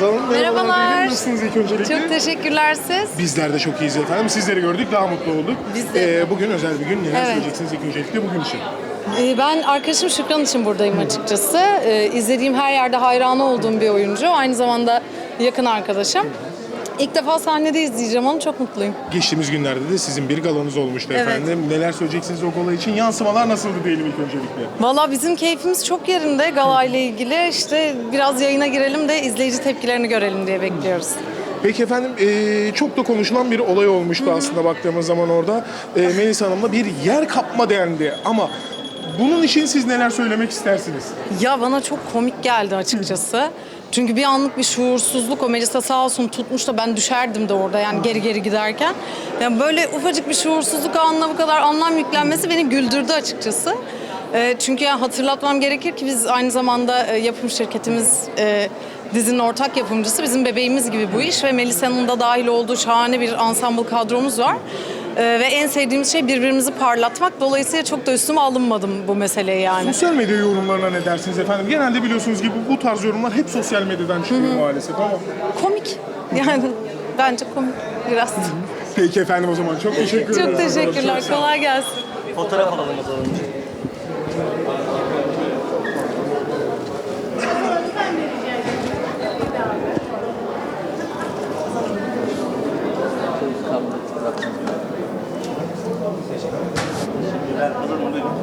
Hanım Merhabalar. Nasılsınız ilk öncelikle? Çok teşekkürler siz. Bizler de çok iyiyiz efendim. Sizleri gördük daha mutlu olduk. Biz de. Ee, bugün özel bir gün. Neler Evet. söyleyeceksiniz ilk öncelikle bugün için? Ee, Ben arkadaşım Şükran için buradayım açıkçası. Ee, İzlediğim her yerde hayranı olduğum bir oyuncu. Aynı zamanda yakın arkadaşım. İlk defa sahnede izleyeceğim onu çok mutluyum. Geçtiğimiz günlerde de sizin bir galanız olmuştu Evet. efendim. Neler söyleyeceksiniz o gala için? Yansımalar nasıldı diyelim ilk öncelikle? Valla bizim keyfimiz çok yerinde gala ile ilgili. İşte biraz yayına girelim de izleyici tepkilerini görelim diye bekliyoruz. Peki efendim ee, çok da konuşulan bir olay olmuştu aslında baktığımız zaman orada. Ee, Melis Hanım'la bir yer kapma dendi ama bunun için siz neler söylemek istersiniz? Ya bana çok komik geldi açıkçası. Çünkü bir anlık bir şuursuzluk o Melisa sağ olsun tutmuş da ben düşerdim de orada yani geri geri giderken. Yani böyle ufacık bir şuursuzluk anına bu kadar anlam yüklenmesi beni güldürdü açıkçası. Ee, çünkü yani hatırlatmam gerekir ki biz aynı zamanda e, yapım şirketimiz e, dizinin ortak yapımcısı. Bizim bebeğimiz gibi bu iş ve Melisa'nın da dahil olduğu şahane bir ensemble kadromuz var. Ee, ve en sevdiğimiz şey birbirimizi parlatmak. Dolayısıyla çok da üstüme alınmadım bu meseleyi yani. Sosyal medya yorumlarına ne dersiniz efendim? Genelde biliyorsunuz gibi bu tarz yorumlar hep sosyal medyadan çıkıyor maalesef ama. Komik. Yani bence komik biraz. Peki efendim o zaman çok teşekkür ederim. çok teşekkürler. Kolay gelsin. Fotoğraf alalım o zaman önce. Tamam. 不是总队。